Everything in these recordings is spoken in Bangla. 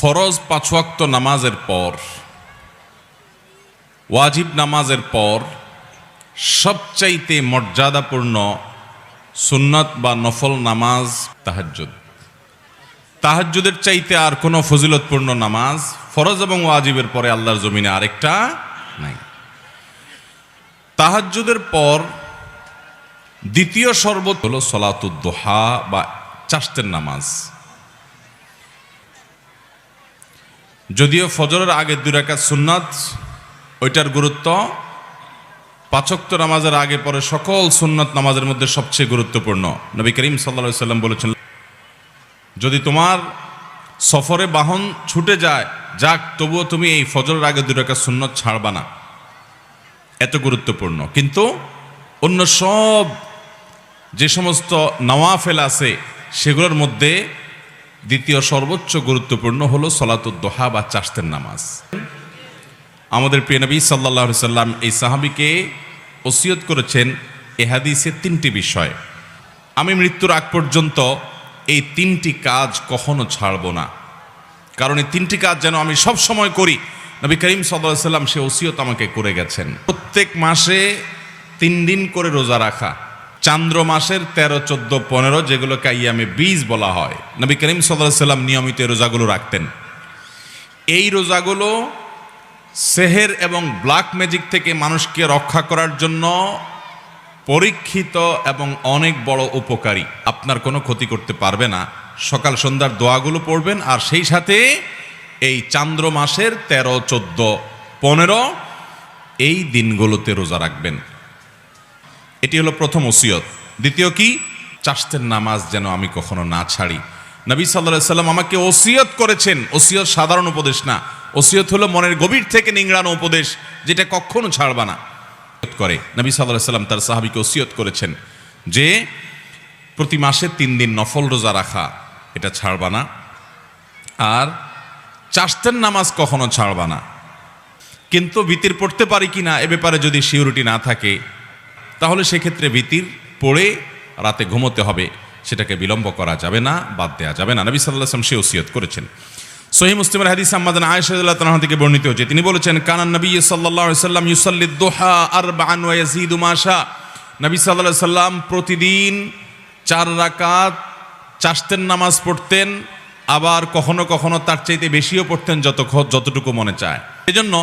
ফরজ পাঁচওয়াক্ত নামাজের পর, ওয়াজিব নামাজের পর সবচাইতে মর্যাদাপূর্ণ সুন্নত বা নফল নামাজ তাহাজ্জুদ। তাহাজ্জুদের চাইতে আর কোনো ফজিলতপূর্ণ নামাজ ফরজ এবং ওয়াজিবের পরে আল্লাহর জমিনে আরেকটা নাই। তাহাজ্জুদের পর দ্বিতীয় শরবত হলো সলাতুদ্দোহা বা চাষতের নামাজ। যদিও ফজরের আগে দুই রাকাত সুন্নাত, ওইটার গুরুত্ব পাচক্ত নামাজের আগে পরে সকল সুন্নত নামাজের মধ্যে সবচেয়ে গুরুত্বপূর্ণ। নবী করিম সাল্লা সাল্লাম বলেছেন, যদি তোমার সফরে বাহন ছুটে যায়, যাক, তবুও তুমি এই ফজরের আগে দুই রাকাত সুন্নত ছাড়বা না। এত গুরুত্বপূর্ণ। কিন্তু অন্য সব যে সমস্ত নওয়াফেল আছে, সেগুলোর মধ্যে দ্বিতীয় সর্বোচ্চ গুরুত্বপূর্ণ হলো সলাতুদ্দোহা বা চাষতের নামাজ। আমাদের প্রিয় নবী সাল্লাহ সাল্লাম এই সাহাবিকে ওসিয়ত করেছেন এ হাদিসে তিনটি বিষয়। আমি মৃত্যুর আগ পর্যন্ত এই তিনটি কাজ কখনো ছাড়ব না। কারণ এই তিনটি কাজ যেন আমি সব সময় করি, নবী করিম সাল্লাহ সাল্লাম সে ওসিয়ত আমাকে করে গেছেন। প্রত্যেক মাসে তিন দিন করে রোজা রাখা চান্দ্র মাসের তেরো, চোদ্দ, পনেরো, যেগুলোকে আইয়ামে বীজ বলা হয়। নবী করিম সাল্লাহ সাল্লাম নিয়মিত রোজাগুলো রাখতেন। এই রোজাগুলো সেহের এবং ব্ল্যাক ম্যাজিক থেকে মানুষকে রক্ষা করার জন্য পরীক্ষিত এবং অনেক বড় উপকারী। আপনার কোনো ক্ষতি করতে পারবে না। সকাল সন্ধ্যার দোয়াগুলো পড়বেন আর সেই সাথে এই চান্দ্র মাসের তেরো, চোদ্দ, পনেরো, এই দিনগুলোতে রোজা রাখবেন। এটি হলো প্রথম ওসিয়ত। দ্বিতীয় কি? চাষতের নামাজ যেন আমি কখনো না ছাড়ি। নবী সাল্লাহ সাল্লাম আমাকে ওসিয়ত করেছেন। ওসিয়ত সাধারণ উপদেশ না। ওসিয়ত হলো মনের গভীর থেকে নিংড়ানো উপদেশ, যেটা কখনো ছাড়বা না। করে। নবী সাল্লাহ সাল্লাম তার সাহাবিকে ওসিয়ত করেছেন যে, প্রতি মাসে তিন দিন নফল রোজা রাখা, এটা ছাড়বা না। আর চাষতের নামাজ কখনো ছাড়বা না। কিন্তু ভীতির পড়তে পারি কি না এ ব্যাপারে যদি সিউরিটি না থাকে তাহলে সেক্ষেত্রে ভীতির পড়ে রাতে ঘুমোতে হবে। সেটাকে বিলম্ব করা যাবে না, বাদ দেওয়া যাবে না। নবী সাল্লাহ আসলাম সে ওসিয়ত করেছেন। সহি মুসলিমের হাদিস আহমাদান আয়েশাদুল্লাহ তালাহ থেকে বর্ণিত হচ্ছে তিনি বলেছেন কানান নবী সাল্লাহ সাল্লাম দোহা আর মাশা নবী সাল্লাহ সাল্লাম প্রতিদিন চার রাকাত চাষতেন নামাজ পড়তেন, আবার কখনো কখনো তার চাইতে বেশিও পড়তেন যত যতটুকু মনে চায়। এজন্য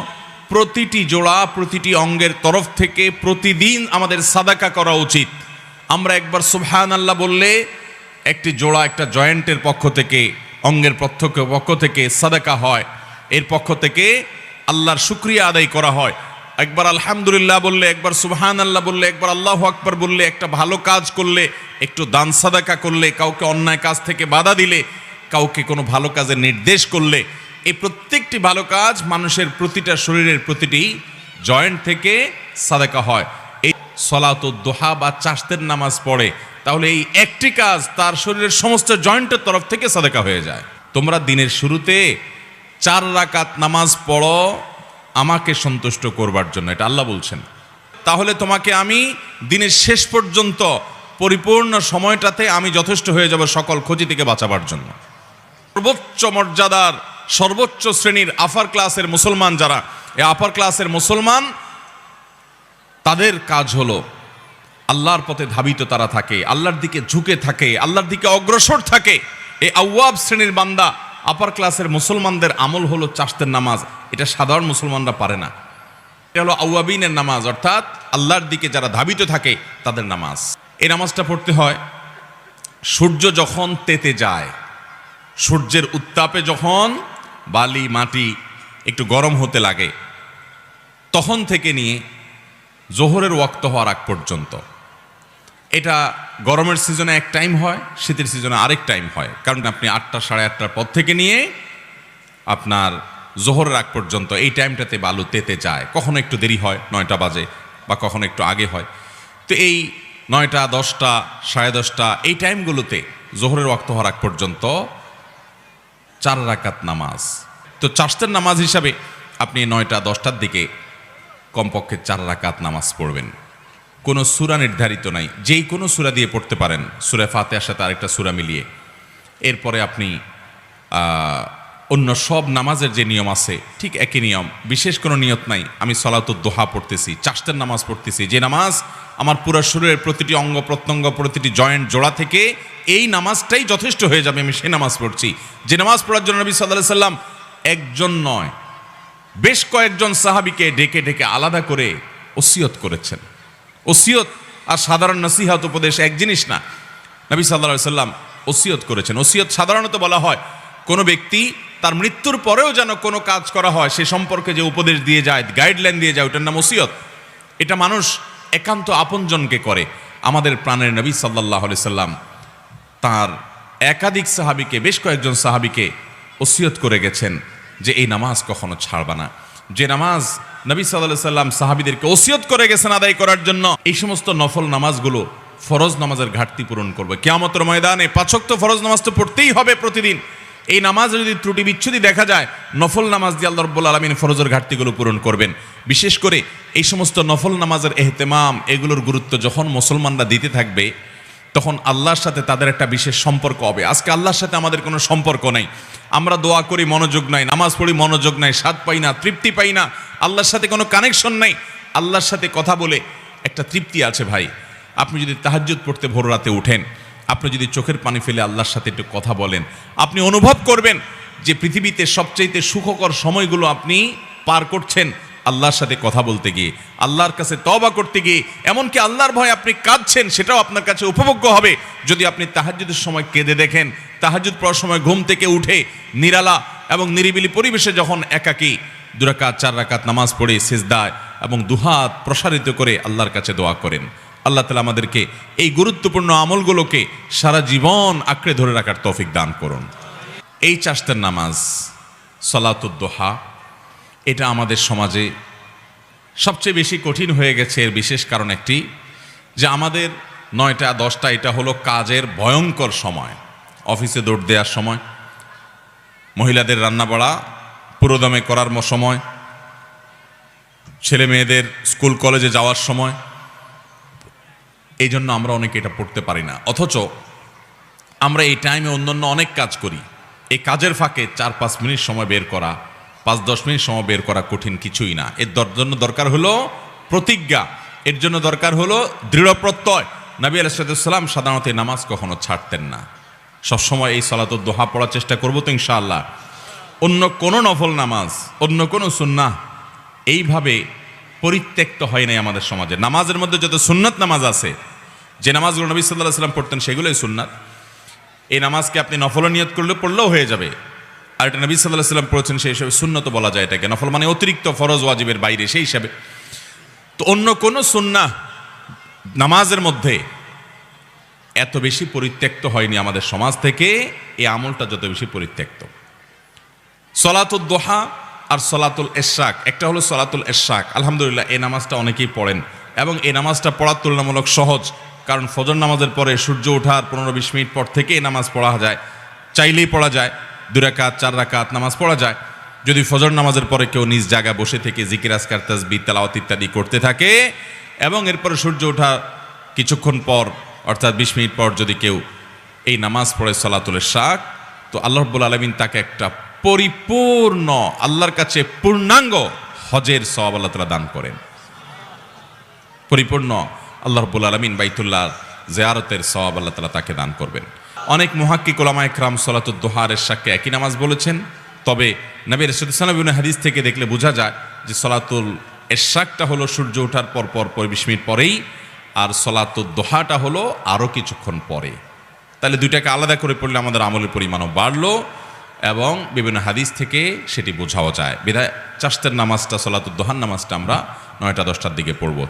প্রতিটি জোড়া, প্রতিটি অঙ্গের তরফ থেকে প্রতিদিন আমাদের সাদাকা করা উচিত। আমরা একবার সুবহান আল্লাহ বললে, একটি জোড়া একটা জয়েন্টের পক্ষ থেকে, অঙ্গের প্রত্যক্ষ পক্ষ থেকে সাদাকা হয়। এর পক্ষ থেকে আল্লাহর শুক্রিয়া আদায় করা হয়। একবার আলহামদুলিল্লাহ বললে, একবার সুবহান আল্লাহ বললে, একবার আল্লাহ আকবর বললে, একটা ভালো কাজ করলে, একটু দান সাদাকা করলে, কাউকে অন্যায় কাজ থেকে বাধা দিলে, কাউকে কোনো ভালো কাজের নির্দেশ করলে এই প্রত্যেকটি ভালো কাজ মানুষের প্রতিটা শরীরের প্রতিটি জয়েন্ট থেকে সাদাকা হয়। এই সলাত দোহা বা চাষতের নামাজ পড়ে, তাহলে এই একটি কাজ তার শরীরের সমস্ত জয়েন্টের তরফ থেকে সাদাকা হয়ে যায়। তোমরা দিনের শুরুতে চার রাকাত নামাজ পড়ো, আমাকে সন্তুষ্ট করবার জন্য, এটা আল্লাহ বলছেন। তাহলে তোমাকে আমি দিনের শেষ পর্যন্ত পরিপূর্ণ সময়টাতে আমি যথেষ্ট হয়ে যাব সকল ক্ষতি থেকে বাঁচাবার জন্য। সর্বোচ্চ মর্যাদার সর্বোচ্চ শ্রেণির আপার ক্লাসের মুসলমান যারা, এই আপার ক্লাসের মুসলমান, তাদের কাজ হলো, আল্লাহর পথে ধাবিত তারা থাকে, আল্লাহর দিকে ঝুঁকে থাকে, আল্লাহর দিকে অগ্রসর থাকে। এই আউয়াব শ্রেণির বান্দা আপার ক্লাসের মুসলমানদের আমল হলো চাষতের নামাজ। এটা সাধারণ মুসলমানরা পারে না। এটা হলো আউয়াবিনের নামাজ, অর্থাৎ আল্লাহর দিকে যারা ধাবিত থাকে, তাদের নামাজ। এই নামাজটা পড়তে হয়, সূর্য যখন তেতে যায়, সূর্যের উত্তাপে যখন বালি, মাটি একটু গরম হতে লাগে। তখন থেকে নিয়ে জোহরের ওয়াক্ত হওয়ার আগ পর্যন্ত। এটা গরমের সিজনে এক টাইম হয়, শীতের সিজনে আরেক টাইম হয়। কারণ আপনি আটটা, সাড়ে আটটার পর থেকে নিয়ে আপনার জোহরের আগ পর্যন্ত এই টাইমটাতে বালু তেতে যায়। কখনো একটু দেরি হয়, নয়টা বাজে বা কখনো একটু আগে হয়। তো এই নয়টা, দশটা, সাড়ে দশটা এই টাইমগুলোতে জোহরের ওয়াক্ত হওয়ার আগ পর্যন্ত চার রাকাত নামাজ। তো চাষতের নামাজ হিসাবে আপনি নয়টা, দশটার দিকে কমপক্ষে চার রাকাত নামাজ পড়বেন। কোনো সুরা নির্ধারিত নাই। যেই কোনো সুরা দিয়ে পড়তে পারেন। সুরা ফাতেহার সাথে আরেকটা সুরা মিলিয়ে। এরপরে আপনি অন্য সব নামাজের যে নিয়ম আছে, ঠিক একই নিয়ম। বিশেষ কোনো নিয়ত নাই। আমি সলাত দোহা পড়তেছি চাষতের নামাজ পড়তেছি। যে নামাজ আমার পুরো শরীরের প্রতিটি অঙ্গ প্রত্যঙ্গ, প্রতিটি জয়েন্ট জোড়া থেকে এই নামাজটাই যথেষ্ট হয়ে যাবে, আমি সে নামাজ পড়ছি। যে নামাজ পড়ার জন্য নবী সাল্লাহ সাল্লাম একজন নয়, বেশ কয়েকজন সাহাবিকে ডেকে ডেকে আলাদা করে ওসিয়ত করেছেন। ওসিয়ত আর সাধারণ নসিহাত উপদেশ এক জিনিস না, নবী সাল্লাহ সাল্লাম ওসিয়ত করেছেন। ওসিয়ত সাধারণত বলা হয়, কোনো ব্যক্তি তার মৃত্যুর পরেও যেন কোনো কাজ করা হয়, সে সম্পর্কে যে উপদেশ দিয়ে যায়, গাইডলাইন দিয়ে যায়, ওটার নাম ওসিয়ত। এটা মানুষ একান্ত আপনজনকে করে, আমাদের প্রাণের নবী সাল্লাহ সাল্লাম তার একাধিক সাহাবিকে, বেশ কয়েকজন সাহাবিকে ওসিয়ত করে গেছেন যে এই নামাজ কখনো ছাড়বা না। যে নামাজ নবী সাল্লাহ সাল্লাম সাহাবিদেরকে ওসিয়ত করে গেছেন আদায় করার জন্য, এই সমস্ত নফল নামাজগুলো ফরজ নামাজের ঘাটতি পূরণ করবে। কেয়ামতের ময়দানে পাচক তো ফরজ নামাজ তো পড়তেই হবে প্রতিদিন। এই নামাজ যদি ত্রুটি বিচ্ছুতি দেখা যায়, নফল নামাজ দিয়ে আল্লাহ রব্বুল আলমিন ফরজের ঘাটতিগুলো পূরণ করবেন। বিশেষ করে এই সমস্ত নফল নামাজের এহতেমাম, এগুলোর গুরুত্ব যখন মুসলমানরা দিতে থাকবে তখন আল্লাহর সাথে তাদের একটা বিশেষ সম্পর্ক হবে। আজকে আল্লাহর সাথে আমাদের কোনো সম্পর্ক নাই। আমরা দোয়া করি, মনোযোগ নাই, নামাজ পড়ি, মনোযোগ নাই, স্বাদ পাই না, তৃপ্তি পাই না, আল্লাহর সাথে কোনো কানেকশন নাই। আল্লাহর সাথে কথা বলে একটা তৃপ্তি আছে ভাই। আপনি যদি তাহাজ্জুদ পড়তে ভোর রাতে উঠেন, আপনি যদি চোখের পানি ফেলে আল্লাহর সাথে একটু কথা বলেন, আপনি অনুভব করবেন যে পৃথিবীতে সবচাইতে সুখকর সময়গুলো আপনি পার করছেন। আল্লাহর সাথে কথা বলতে গিয়ে, আল্লাহর কাছে তবা করতে গিয়ে, এমনকি আল্লাহর ভয় আপনি কাঁদছেন, সেটাও আপনার কাছে উপভোগ্য হবে। যদি আপনি তাহাজ্জুদের সময় কেঁদে দেখেন তাহাজুদ পড়ার সময় ঘুম থেকে উঠে নিরালা এবং নিরিবিলি পরিবেশে যখন একাকী দুরাকাত চার রাকাত নামাজ পড়ে সেজদায় এবং দুহাত প্রসারিত করে আল্লাহর কাছে দোয়া করেন, আল্লাহ তালা আমাদেরকে এই গুরুত্বপূর্ণ আমলগুলোকে সারা জীবন আঁকড়ে ধরে রাখার তৌফিক দান করুন। এই চাষতের নামাজ সলাতুদ্দোহা এটা আমাদের সমাজে সবচেয়ে বেশি কঠিন হয়ে গেছে। এর বিশেষ কারণ একটি, যে আমাদের নয়টা, দশটা, এটা হলো কাজের ভয়ঙ্কর সময়। অফিসে দৌড় দেওয়ার সময়, মহিলাদের রান্না বাড়া, পুরোদমে করার সময় ছেলে মেয়েদের স্কুল, কলেজে যাওয়ার সময়। এই জন্য আমরা অনেকে এটা পড়তে পারি না। অথচ আমরা এই টাইমে অন্যান্য অনেক কাজ করি। এই কাজের ফাঁকে চার পাঁচ মিনিট সময় বের করা পাঁচ দশ মিনিট সময় বের করা কঠিন কিছুই না। এর জন্য দরকার হলো প্রতিজ্ঞা। এর জন্য দরকার হলো দৃঢ় প্রত্যয়। নবী আলাইসালাম সাধারণত নামাজ কখনো ছাড়তেন না। সবসময় এই সলাত দোহা পড়ার চেষ্টা করব তো ইনশাআল্লাহ। অন্য কোনো নফল নামাজ, অন্য কোনো সুন্নাহ এইভাবে পরিত্যক্ত হয় নাই আমাদের সমাজে। নামাজের মধ্যে যত সুন্নাত নামাজ আছে, যে নামাজগুলো নবী সাল্লাহ সাল্লাম পড়তেন সেগুলোই সুন্নাত। এই নামাজকে আপনি নফল নিয়ত করলে পড়লেও হয়ে যাবে। আর এটা নবী সাল্লাহ সাল্লাম পড়েছেন, সেই হিসাবে সুন্নত বলা যায় এটাকে। নফল মানে অতিরিক্ত ফরজ ওয়াজিবের বাইরে, সেই হিসাবে। তো অন্য কোনো সুন্না নামাজের মধ্যে এত বেশি পরিত্যক্ত হয়নি আমাদের সমাজ থেকে এই আমলটা যত বেশি পরিত্যক্ত। সলাতুল দোহা আর সলাতুল এশাক একটা হলো সলাতুল এশাক আলহামদুলিল্লাহ এই নামাজটা অনেকেই পড়েন এবং এই নামাজটা পড়ার তুলনামূলক সহজ, কারণ ফজর নামাজের পরে সূর্য ওঠার পনেরো বিশ মিনিট পর থেকে এই নামাজ পড়া যায়, চাইলেই পড়া যায়। দু রাকাত, চার রাকাত নামাজ পড়া যায়। যদি ফজর নামাজের পরে কেউ নিজ জায়গা বসে থেকে জিকিরাজকার তাজবি তালাওয়াত ইত্যাদি করতে থাকে এবং এরপরে সূর্য ওঠা কিছুক্ষণ পর, অর্থাৎ বিশ মিনিট পর যদি কেউ এই নামাজ পড়ে সলাতুলের শাক, তো আল্লাহ রব্বুল আলমিন তাকে একটা পরিপূর্ণ, আল্লাহর কাছে পূর্ণাঙ্গ হজের সওয়াব আল্লাহ তালা দান করেন। পরিপূর্ণ আল্লাহ রব্বুল আলমিন বাইতুল্লাহ জেয়ারতের সওয়াব আল্লাহ তালা তাকে দান করবেন। অনেক মুহাক্কিক ওলামা একরাম সলাতুল দোহারের শাককে একই নামাজ বলেছেন। তবে নবী রসুলাম হাদিস থেকে দেখলে বোঝা যায় যে সলাতুল এরশাকটা হলো সূর্য ওঠার পর পর বিশ মিনিট পরেই আর সলাতুল দোহাটা হলো আরও কিছুক্ষণ পরে। তাহলে দুইটাকে আলাদা করে পড়লে আমাদের আমলের পরিমাণও বাড়লো এবং বিভিন্ন হাদিস থেকে সেটি বোঝাও যায়। বিধায় চাষতের নামাজটা সলাতুদ্দোহান নামাজটা আমরা নয়টা, দশটার দিকে পড়ব।